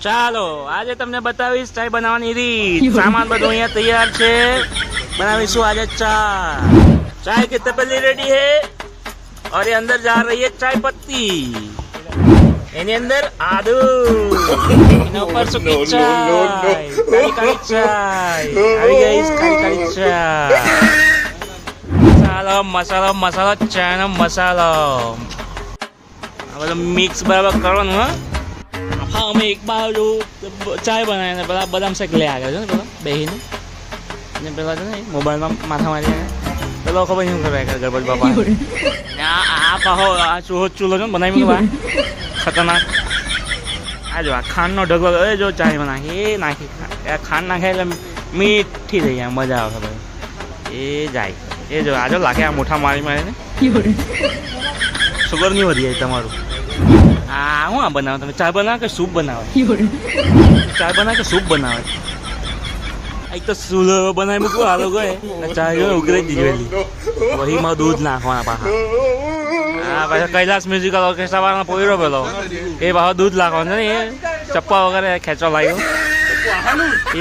ચાલો આજે તમને બતાવીશ ચાય બનાવવાની રીત સામાન બધું અહીંયા તૈયાર છે બનાવીશું આજે ચા चाय की तपेली रेडी है और ये अंदर जा रही है चाय पत्ती એની અંદર આદુ એના ઉપર સૂકી No, no, ચાય no, no. કાળી કાળી ચાય આવી ગઈ કાળી કાળી ચાય મસાલો મસાલો મસાલો ચાયનો મસાલો આ બધું મિક્સ બરાબર કરવાનું હા હા અમે એક બાજુ ચાય બનાવીને પેલા બદામ શેક લઈ આવ્યા છે ને પેલા બેહીને. ને પેલા છે ને મોબાઈલમાં માથા મારીને. પેલો ખબર નહીં શું કરવા ગરબડ બાપા. આ આ પાહો આ ચૂહો ચૂલો છે ને બનાવી મૂકવા. ખતરનાક. આ જો આ ખાંડનો ઢગલો એ જો ચાયમાં નાખી એ નાખી ખાંડ નાખે એટલે મીઠી થઈ જાય મજા આવે ભાઈ એ જાય. એ જો આ જો લાગે આ મોઠા મારી મારીને. સુગર નહીં વધી જાય તમારું. આ હું આ બનાવો? તમે ચા બનાવો કે સૂપ બનાવો? ચા બનાવો કે સૂપ બનાવે? એક તો સુલો બનાવી મૂકવું આ લોકોએ ને ચા ઉઘરાઈ દીધી વહીમાં દૂધ નાખવાના પાછા. હા પાછા કૈલાસ મ્યુઝિકલ ઓર્કેસ્ટ્રા વાળા પોયરો પેલો. એ પાછો દૂધ નાખવાનું ને એ. ચપ્પા વગેરે ખેંચવા લાગ્યો.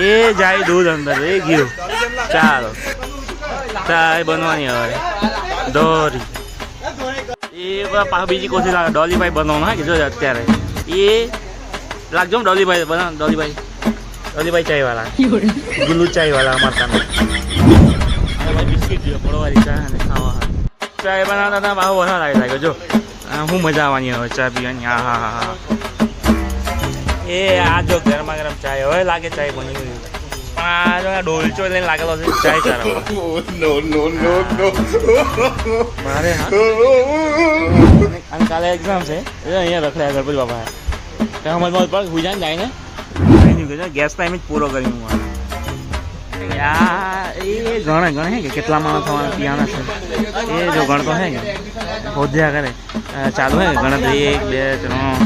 એ જાય દૂધ અંદર એ ગયું. ચાલો. ચાય બનવાની હવે. દોરી એ પાછું બીજી કોશિશ લાગે ડોલીભાઈ બનાવવાનું હા, કીધું અત્યારે. એ લાગજો ડોલીભાઈ બનાવ ડોલીભાઈ ડોલીભાઈ ચાય વાળા ગુલ્લુ ચાય વાળા અમારા તમે બિસ્કિટ જોઈએ પડવાળી ચા અને ખાવા. ચાય બનાવતા હતા બહુ વધારે લાગે લાગે જો. હું મજા આવવાની હવે ચા પીવાની. હા હા હા હા. એ આ જો ગરમા ગરમ ચાય, હવે લાગે ચાય બની પણ આ ડોલચો લઈને લાગેલો છે ચાય ચારવા. no, no, no, no. મારે હા? કાલે એક્ઝામ છે એ અહીંયા રખડ્યા ગણપતિ બાપા ત્યાં અમારે પર હુજાન જાય ને ગેસ ટાઈમ જ પૂરો કરી હું એ ગણે ગણે કે કેટલા માણસ થવાના પીવાના છે. એ જો ગણતો હે કે હોદ્યા કરે. ચાલુ હે ગણતરી એક બે ત્રણ.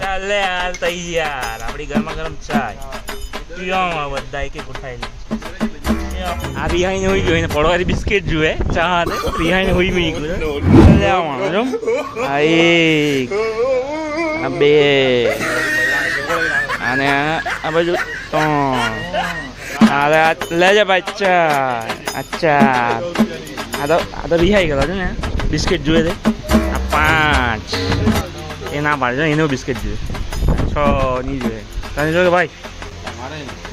ચાલે હાલ તૈયાર. આપણી ગરમા ગરમ ચાય. પીવામાં બધા એક એક ઉઠાઈ આ રિહાઈને હોઈ ગયો, એને પડવારી બિસ્કિટ જુએ ચા હાથે રિહાઈને હોઈ ગઈ ગયો લેવાનું જો. આ એક, આ બે, અને આ બાજુ ત્રણ. અરે લેજે ભાઈ, ચાર. ચાર. આ તો આ તો રિહાઈ ગયો છે ને. બિસ્કિટ જોઈએ છે. આ પાંચ. એ ના પાડે છે એનું બિસ્કિટ જોઈએ છ નહીં જોઈએ તને જો ભાઈ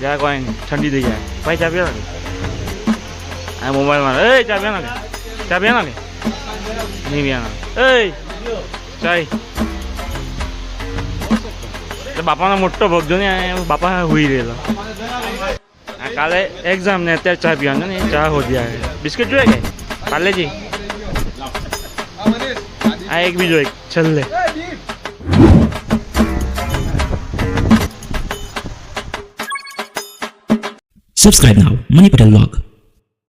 જા કોઈ ઠંડી થઈ જાય. ભાઈ ચા પીવા આ મોબાઈલમાં એ ચા પીવા ને ચા પીવા ને નહીં પીવાના એ ચાય. એટલે બાપાનો મોટો ભોગ જો ને આ બાપા હુઈ રહેલો. કાલે એક્ઝામ ને અત્યારે ચા પીવાનું ને ચા હોતી આવે. બિસ્કિટ જોઈએ કે? પાર્લેજી આ એક બીજો એક. છેલ્લે. Subscribe now, Money Log.